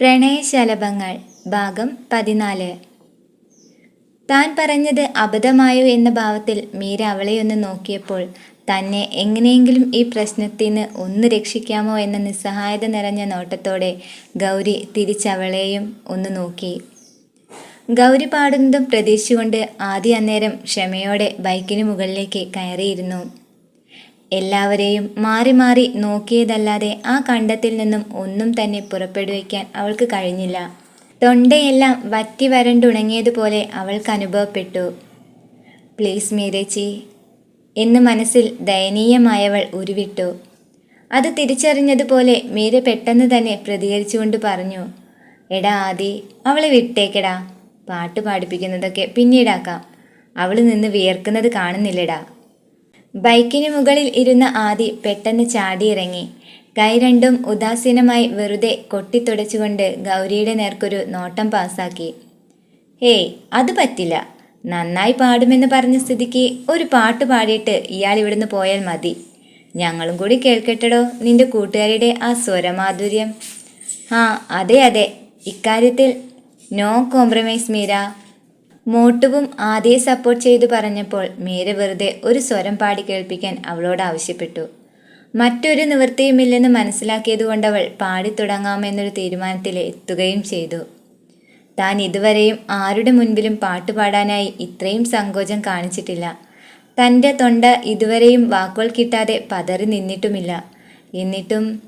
പ്രണയശലഭങ്ങൾ ഭാഗം പതിനാല്. താൻ പറഞ്ഞത് അബദ്ധമായോ എന്ന ഭാവത്തിൽ മീര അവളെയൊന്ന് നോക്കിയപ്പോൾ തന്നെ എങ്ങനെയെങ്കിലും ഈ പ്രശ്നത്തിൽ നിന്ന് ഒന്ന് രക്ഷിക്കാമോ എന്ന നിസ്സഹായത നിറഞ്ഞ നോട്ടത്തോടെ ഗൗരി തിരിച്ചവളെയും ഒന്ന് നോക്കി. ഗൗരി പാടുന്നതും പ്രതീക്ഷിച്ചുകൊണ്ട് ആദ്യ അന്നേരം ക്ഷമയോടെ ബൈക്കിന് മുകളിലേക്ക് കയറിയിരുന്നു. എല്ലാവരെയും മാറി മാറി നോക്കിയതല്ലാതെ ആ കണ്ടത്തിൽ നിന്നും ഒന്നും തന്നെ പുറപ്പെടുവിക്കാൻ അവൾക്ക് കഴിഞ്ഞില്ല. തൊണ്ടയെല്ലാം വറ്റി വരണ്ടുണങ്ങിയതുപോലെ അവൾക്ക് അനുഭവപ്പെട്ടു. പ്ലീസ് മീരേച്ചി എന്ന് മനസ്സിൽ ദയനീയമായവൾ ഉരുവിട്ടു. അത് തിരിച്ചറിഞ്ഞതുപോലെ മീര പെട്ടെന്ന് തന്നെ പ്രതികരിച്ചുകൊണ്ട് പറഞ്ഞു എടാ ആദി അവളെ വിട്ടേക്കെടാ. പാട്ട് പാടിപ്പിക്കുന്നതൊക്കെ പിന്നീടാക്കാം. അവൾ നിന്ന് വിയർക്കുന്നത് കാണുന്നില്ലടാ. ബൈക്കിന് മുകളിൽ ഇരുന്ന ആദി പെട്ടെന്ന് ചാടിയിറങ്ങി. കൈ രണ്ടും ഉദാസീനമായി വെറുതെ കൊട്ടിത്തുടച്ചുകൊണ്ട് ഗൗരിയുടെ നേർക്കൊരു നോട്ടം പാസാക്കി. ഹേയ് അത് പറ്റില്ല. നന്നായി പാടുമെന്ന് പറഞ്ഞ സ്ഥിതിക്ക് ഒരു പാട്ട് പാടിയിട്ട് ഇയാൾ ഇവിടുന്ന് പോയാൽ മതി. ഞങ്ങളും കൂടി കേൾക്കട്ടടോ നിന്റെ കൂട്ടുകാരിയുടെ ആ സ്വരമാധുര്യം. ആ അതെ അതെ. ഇക്കാര്യത്തിൽ നോ കോംപ്രമൈസ് മീര. മോട്ടുവും ആദ്യയെ സപ്പോർട്ട് ചെയ്തു പറഞ്ഞപ്പോൾ മീര വെറുതെ ഒരു സ്വരം പാടി കേൾപ്പിക്കാൻ അവളോട് ആവശ്യപ്പെട്ടു. മറ്റൊരു നിവൃത്തിയുമില്ലെന്ന് മനസ്സിലാക്കിയതുകൊണ്ടവൾ പാടിത്തുടങ്ങാമെന്നൊരു തീരുമാനത്തിൽ എത്തുകയും ചെയ്തു. താൻ ഇതുവരെയും ആരുടെ മുൻപിലും പാട്ടുപാടാനായി ഇത്രയും സങ്കോചം കാണിച്ചിട്ടില്ല. തന്റെ തൊണ്ട ഇതുവരെയും വാക്കുകൾ കിട്ടാതെ പതറി നിന്നിട്ടുമില്ല. എന്നിട്ടും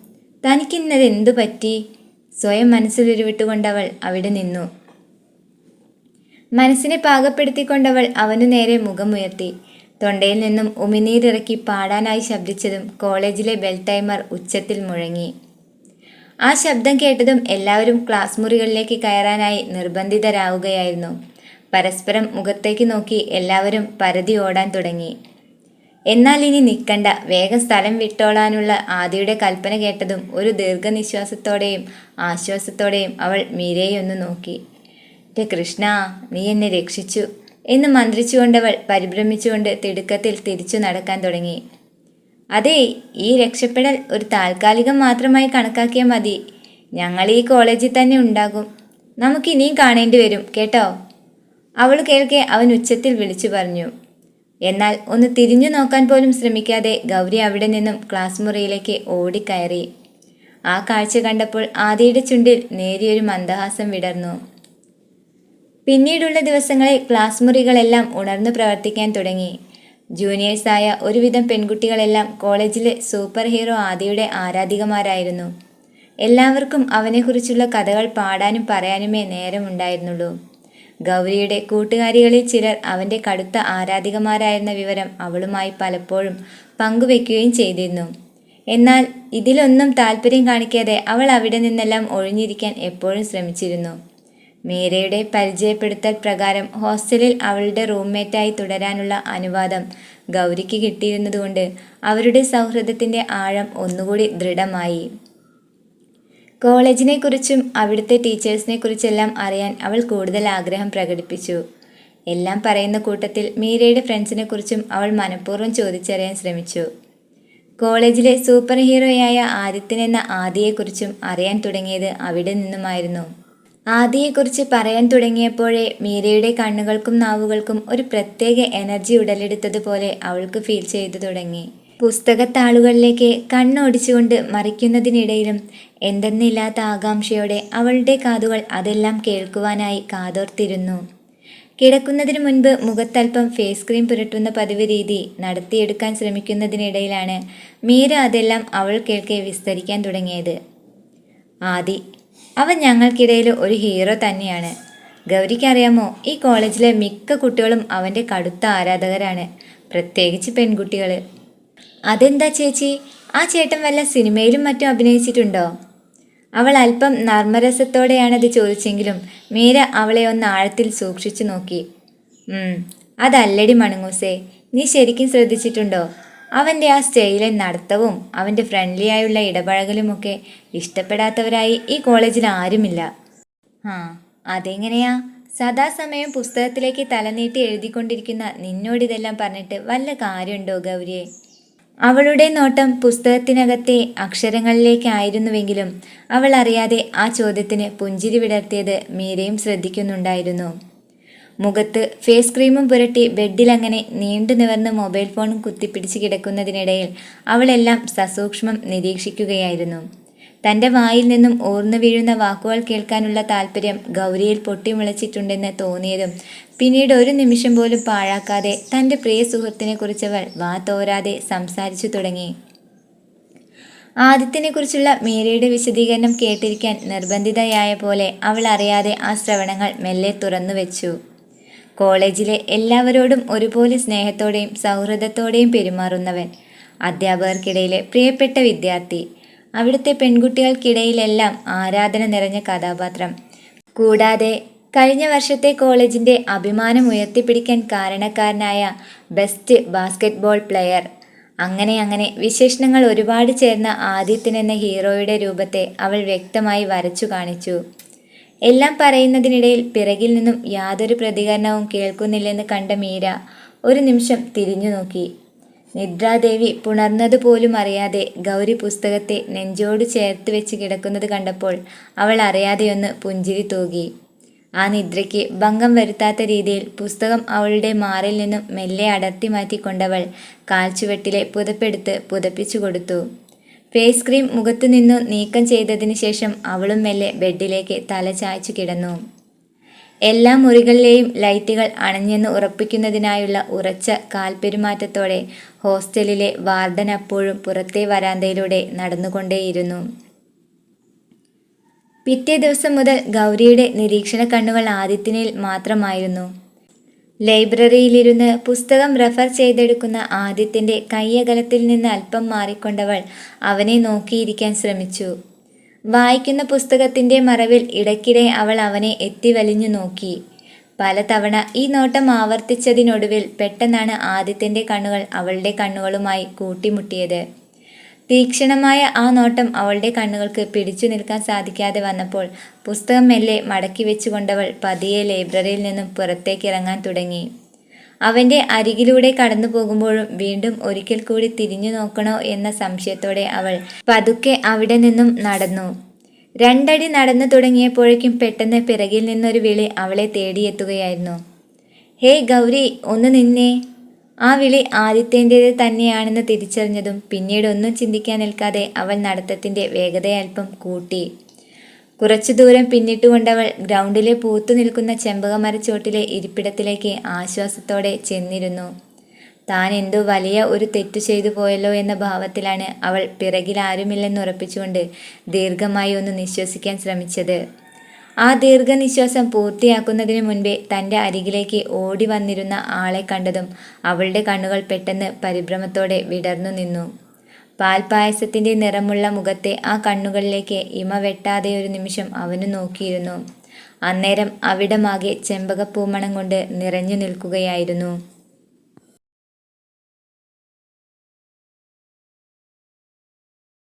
തനിക്കിന്നത് എന്തു പറ്റി സ്വയം മനസ്സിലുരുവിട്ടുകൊണ്ടവൾ അവിടെ നിന്നു. മനസ്സിനെ പാകപ്പെടുത്തിക്കൊണ്ടവൾ അവനു നേരെ മുഖമുയർത്തി. തൊണ്ടയിൽ നിന്നും ഉമിനീരിറക്കി പാടാനായി ശബ്ദിച്ചതും കോളേജിലെ ബെൽ ടൈമർ ഉച്ചത്തിൽ മുഴങ്ങി. ആ ശബ്ദം കേട്ടതും എല്ലാവരും ക്ലാസ് മുറികളിലേക്ക് കയറാനായി നിർബന്ധിതരാവുകയായിരുന്നു. പരസ്പരം മുഖത്തേക്ക് നോക്കി എല്ലാവരും പരതി ഓടാൻ തുടങ്ങി. എന്നാൽ ഇനി നിൽക്കണ്ട. വേഗം സ്ഥലം വിട്ടോളാനുള്ള ആദിയുടെ കൽപ്പന കേട്ടതും ഒരു ദീർഘനിശ്വാസത്തോടെയും ആശ്വാസത്തോടെയും അവൾ മീരയെ ഒന്ന് നോക്കി. എന്റെ കൃഷ്ണ നീ എന്നെ രക്ഷിച്ചു എന്ന് മന്ത്രിച്ചുകൊണ്ടവൾ പരിഭ്രമിച്ചുകൊണ്ട് തിടുക്കത്തിൽ തിരിച്ചു നടക്കാൻ തുടങ്ങി. അതെ ഈ രക്ഷപ്പെടൽ ഒരു താൽക്കാലികം മാത്രമായി കണക്കാക്കിയാൽ മതി. ഞങ്ങൾ ഈ കോളേജിൽ തന്നെ ഉണ്ടാകും. നമുക്ക് ഇനിയും കാണേണ്ടി വരും കേട്ടോ അവൾ കേൾക്കെ അവൻ ഉച്ചത്തിൽ വിളിച്ചു പറഞ്ഞു. എന്നാൽ ഒന്ന് തിരിഞ്ഞു നോക്കാൻ പോലും ശ്രമിക്കാതെ ഗൗരി അവിടെ നിന്നും ക്ലാസ് മുറിയിലേക്ക് ഓടിക്കയറി. ആ കാഴ്ച കണ്ടപ്പോൾ ആദിയുടെ ചുണ്ടിൽ നേരിയൊരു മന്ദഹാസം വിടർന്നു. പിന്നീടുള്ള ദിവസങ്ങളിൽ ക്ലാസ് മുറികളെല്ലാം ഉണർന്നു പ്രവർത്തിക്കാൻ തുടങ്ങി. ജൂനിയേഴ്സായ ഒരുവിധം പെൺകുട്ടികളെല്ലാം കോളേജിലെ സൂപ്പർ ഹീറോ ആദിയുടെ ആരാധികമാരായിരുന്നു. എല്ലാവർക്കും അവനെക്കുറിച്ചുള്ള കഥകൾ പാടാനും പറയാനുമേ നേരമുണ്ടായിരുന്നുള്ളൂ. ഗൗരിയുടെ കൂട്ടുകാരികളിൽ ചിലർ അവന്റെ കടുത്ത ആരാധികമാരായിരുന്ന വിവരം അവളുമായി പലപ്പോഴും പങ്കുവെക്കുകയും ചെയ്തിരുന്നു. എന്നാൽ ഇതിലൊന്നും താല്പര്യം കാണിക്കാതെ അവൾ അവിടെ നിന്നെല്ലാം ഒഴിഞ്ഞിരിക്കാൻ എപ്പോഴും ശ്രമിച്ചിരുന്നു. മീരയുടെ പരിചയപ്പെടുത്തൽ പ്രകാരം ഹോസ്റ്റലിൽ അവളുടെ റൂംമേറ്റായി തുടരാനുള്ള അനുവാദം ഗൗരിക്ക് കിട്ടിയിരുന്നതുകൊണ്ട് അവരുടെ സൗഹൃദത്തിന്റെ ആഴം ഒന്നുകൂടി ദൃഢമായി. കോളേജിനെക്കുറിച്ചും അവിടുത്തെ ടീച്ചേഴ്സിനെക്കുറിച്ചെല്ലാം അറിയാൻ അവൾ കൂടുതൽ ആഗ്രഹം പ്രകടിപ്പിച്ചു. എല്ലാം പറയുന്ന കൂട്ടത്തിൽ മീരയുടെ ഫ്രണ്ട്സിനെ കുറിച്ചും അവൾ മനഃപൂർവം ചോദിച്ചറിയാൻ ശ്രമിച്ചു. കോളേജിലെ സൂപ്പർ ഹീറോയായ ആദിത്യൻ എന്ന ആദിയെക്കുറിച്ചും അറിയാൻ തുടങ്ങിയത് അവിടെ നിന്നുമായിരുന്നു. ആദിയെക്കുറിച്ച് പറയാൻ തുടങ്ങിയപ്പോഴേ മീരയുടെ കണ്ണുകൾക്കും നാവുകൾക്കും ഒരു പ്രത്യേക എനർജി ഉടലെടുത്തതുപോലെ അവൾക്ക് ഫീൽ ചെയ്തു തുടങ്ങി. പുസ്തകത്താളുകളിലേക്ക് കണ്ണോടിച്ചുകൊണ്ട് മറിക്കുന്നതിനിടയിലും എന്തെന്നില്ലാത്ത ആകാംക്ഷയോടെ അവളുടെ കാതുകൾ അതെല്ലാം കേൾക്കുവാനായി കാതോർത്തിരുന്നു. കിടക്കുന്നതിന് മുൻപ് മുഖത്തൽപ്പം ഫേസ് ക്രീം പുരട്ടുന്ന പതിവ് രീതി നടത്തിയെടുക്കാൻ ശ്രമിക്കുന്നതിനിടയിലാണ് മീര അതെല്ലാം അവൾ കേൾക്കെ വിസ്തരിക്കാൻ തുടങ്ങിയത്. ആദി അവൻ ഞങ്ങൾക്കിടയിൽ ഒരു ഹീറോ തന്നെയാണ്. ഗൗരിക്കറിയാമോ ഈ കോളേജിലെ മിക്ക കുട്ടികളും അവന്റെ കടുത്ത ആരാധകരാണ് പ്രത്യേകിച്ച് പെൺകുട്ടികൾ. അതെന്താ ചേച്ചി ആ ചേട്ടൻ വല്ല സിനിമയിലും മറ്റും അഭിനയിച്ചിട്ടുണ്ടോ? അവൾ അല്പം നർമ്മരസത്തോടെയാണത് ചോദിച്ചെങ്കിലും മീര അവളെ ഒന്ന് ആഴത്തിൽ സൂക്ഷിച്ചു നോക്കി. "ഉം, അതല്ലടി മണങ്ങൂസേ നീ ശരിക്കും ശ്രദ്ധിച്ചിട്ടുണ്ടോ? അവന്റെ ആ സ്റ്റൈലും നടത്തവും അവന്റെ ഫ്രണ്ട്ലി ആയുള്ള ഇടപഴകലുമൊക്കെ ഇഷ്ടപ്പെടാത്തവരായി ഈ കോളേജിൽ ആരുമില്ല. ആ അതെങ്ങനെയാ? സദാസമയം പുസ്തകത്തിലേക്ക് തലനീട്ടി എഴുതിക്കൊണ്ടിരിക്കുന്ന നിന്നോട് ഇതെല്ലാം പറഞ്ഞിട്ട് വല്ല കാര്യമുണ്ടോ ഗൗരിയെ? അവളുടെ നോട്ടം പുസ്തകത്തിനകത്തെ അക്ഷരങ്ങളിലേക്കായിരുന്നുവെങ്കിലും അവൾ അറിയാതെ ആ ചോദ്യത്തിന് പുഞ്ചിരി വിടർത്തിയത് മീരയും ശ്രദ്ധിക്കുന്നുണ്ടായിരുന്നു. മുഖത്ത് ഫേസ് ക്രീമും പുരട്ടി ബെഡിലങ്ങനെ നീണ്ടു നിവർന്ന് മൊബൈൽ ഫോണും കുത്തിപ്പിടിച്ച് കിടക്കുന്നതിനിടയിൽ അവളെല്ലാം സസൂക്ഷ്മം നിരീക്ഷിക്കുകയായിരുന്നു. തന്റെ വായിൽ നിന്നും ഓർന്നു വീഴുന്ന വാക്കുകൾ കേൾക്കാനുള്ള താല്പര്യം ഗൗരിയിൽ പൊട്ടിമുളച്ചിട്ടുണ്ടെന്ന് തോന്നിയതും പിന്നീട് ഒരു നിമിഷം പോലും പാഴാക്കാതെ തന്റെ പ്രിയ സുഹൃത്തിനെക്കുറിച്ചവൾ വാ തോരാതെ സംസാരിച്ചു തുടങ്ങി. ആദിത്യനെക്കുറിച്ചുള്ള മീരയുടെ വിശദീകരണം കേട്ടിരിക്കാൻ നിർബന്ധിതയായ പോലെ അവൾ അറിയാതെ ആ ശ്രവണങ്ങൾ മെല്ലെ തുറന്നു വെച്ചു. കോളേജിലെ എല്ലാവരോടും ഒരുപോലെ സ്നേഹത്തോടെയും സൗഹൃദത്തോടെയും പെരുമാറുന്നവൻ അധ്യാപകർക്കിടയിലെ പ്രിയപ്പെട്ട വിദ്യാർത്ഥി. അവിടുത്തെ പെൺകുട്ടികൾക്കിടയിലെല്ലാം ആരാധന നിറഞ്ഞ കഥാപാത്രം. കൂടാതെ കഴിഞ്ഞ വർഷത്തെ കോളേജിന്റെ അഭിമാനം ഉയർത്തിപ്പിടിക്കാൻ കാരണക്കാരനായ ബെസ്റ്റ് ബാസ്കറ്റ്ബോൾ പ്ലെയർ. അങ്ങനെ അങ്ങനെ വിശേഷണങ്ങൾ ഒരുപാട് ചേർന്ന ആദിത്യൻ എന്ന ഹീറോയുടെ രൂപത്തെ അവൾ വ്യക്തമായി വരച്ചു കാണിച്ചു. എല്ലാം പറയുന്നതിനിടയിൽ പിറകിൽ നിന്നും യാതൊരു പ്രതികരണവും കേൾക്കുന്നില്ലെന്ന് കണ്ട മീര ഒരു നിമിഷം തിരിഞ്ഞു നോക്കി. നിദ്രാദേവി പുണർന്നതുപോലും അറിയാതെ ഗൗരി പുസ്തകത്തെ നെഞ്ചോട് ചേർത്ത് വെച്ച് കിടക്കുന്നത് കണ്ടപ്പോൾ അവൾ അറിയാതെയൊന്ന് പുഞ്ചിരി തൂകി. ആ നിദ്രയ്ക്ക് ഭംഗം വരുത്താത്ത രീതിയിൽ പുസ്തകം അവളുടെ മാറിൽ നിന്നും മെല്ലെ അടർത്തി മാറ്റിക്കൊണ്ടവൾ കാൽച്ചുവെട്ടിലെ പുതപ്പെടുത്ത് പുതപ്പിച്ചു കൊടുത്തു. ഫേസ് ക്രീം മുഖത്തു നിന്നു നീക്കം ചെയ്തതിനു ശേഷം അവളും മെല്ലെ ബെഡിലേക്ക് തല ചായ്ച്ചു കിടന്നു. എല്ലാ മുറികളിലെയും ലൈറ്റുകൾ അണഞ്ഞെന്ന് ഉറപ്പിക്കുന്നതിനായുള്ള ഉറച്ച കാൽപെരുമാറ്റത്തോടെ ഹോസ്റ്റലിലെ വാർഡൻ അപ്പോഴും പുറത്തെ വരാന്തയിലൂടെ നടന്നുകൊണ്ടേയിരുന്നു. പിറ്റേ ദിവസം മുതൽ ഗൗരിയുടെ നിരീക്ഷണ കണ്ണുകൾ ആദിത്യനിൽ മാത്രമായിരുന്നു. ലൈബ്രറിയിലിരുന്ന് പുസ്തകം റെഫർ ചെയ്തെടുക്കുന്ന ആദിത്യന്റെ കയ്യകലത്തിൽ നിന്ന് അല്പം മാറിക്കൊണ്ടവൾ അവനെ നോക്കിയിരിക്കാൻ ശ്രമിച്ചു. വായിക്കുന്ന പുസ്തകത്തിന്റെ മറവിൽ ഇടയ്ക്കിടെ അവൾ അവനെ എത്തിവലിഞ്ഞു നോക്കി. പലതവണ ഈ നോട്ടം ആവർത്തിച്ചതിനൊടുവിൽ പെട്ടെന്നാണ് ആദിത്യന്റെ കണ്ണുകൾ അവളുടെ കണ്ണുകളുമായി കൂട്ടിമുട്ടിയത്. തീക്ഷണമായ ആ നോട്ടം അവളുടെ കണ്ണുകൾക്ക് പിടിച്ചു നിൽക്കാൻ സാധിക്കാതെ വന്നപ്പോൾ പുസ്തകം മെല്ലെ മടക്കി വെച്ചുകൊണ്ടവൾ പതിയെ ലൈബ്രറിയിൽ നിന്നും പുറത്തേക്ക് ഇറങ്ങാൻ തുടങ്ങി. അവന്റെ അരികിലൂടെ കടന്നു പോകുമ്പോഴും വീണ്ടും ഒരിക്കൽ കൂടി തിരിഞ്ഞു നോക്കണോ എന്ന സംശയത്തോടെ അവൾ പതുക്കെ അവിടെ നിന്നും നടന്നു. രണ്ടടി നടന്നു തുടങ്ങിയപ്പോഴേക്കും പെട്ടെന്ന് പിറകിൽ നിന്നൊരു വിളി അവളെ തേടിയെത്തുകയായിരുന്നു. ഹേയ് ഗൗരി ഒന്ന് നിന്നേ. ആ വിളി ആദിത്യന്റേത് തന്നെയാണെന്ന് തിരിച്ചറിഞ്ഞതും പിന്നീട് ഒന്നും ചിന്തിക്കാൻ നിൽക്കാതെ അവൾ നടത്തത്തിന്റെ വേഗതയൽപ്പം കൂട്ടി. കുറച്ചു ദൂരം പിന്നിട്ടുകൊണ്ടവൾ ഗ്രൗണ്ടിലെ പൂത്തു നിൽക്കുന്ന ചെമ്പകമരച്ചോട്ടിലെ ഇരിപ്പിടത്തിലേക്ക് ആശ്വാസത്തോടെ ചെന്നിരുന്നു. താൻ എന്തോ വലിയ ഒരു തെറ്റു ചെയ്തു പോയല്ലോ എന്ന ഭാവത്തിലാണ് അവൾ പിറകിൽ ആരുമില്ലെന്ന് ഉറപ്പിച്ചുകൊണ്ട് ദീർഘമായി ഒന്ന് നിശ്വസിക്കാൻ ശ്രമിച്ചത്. ആ ദീർഘനിശ്വാസം പൂർത്തിയാക്കുന്നതിന് മുൻപേ തന്റെ അരികിലേക്ക് ഓടി വന്നിരുന്ന ആളെ കണ്ടതും അവളുടെ കണ്ണുകൾ പെട്ടെന്ന് പരിഭ്രമത്തോടെ വിടർന്നു നിന്നു. പാൽപായസത്തിന്റെ നിറമുള്ള മുഖത്തെ ആ കണ്ണുകളിലേക്ക് ഇമ വെട്ടാതെ ഒരു നിമിഷം അവന് നോക്കിയിരുന്നു. അന്നേരം അവിടമാകെ ചെമ്പകപ്പൂമണം കൊണ്ട് നിറഞ്ഞു നിൽക്കുകയായിരുന്നു.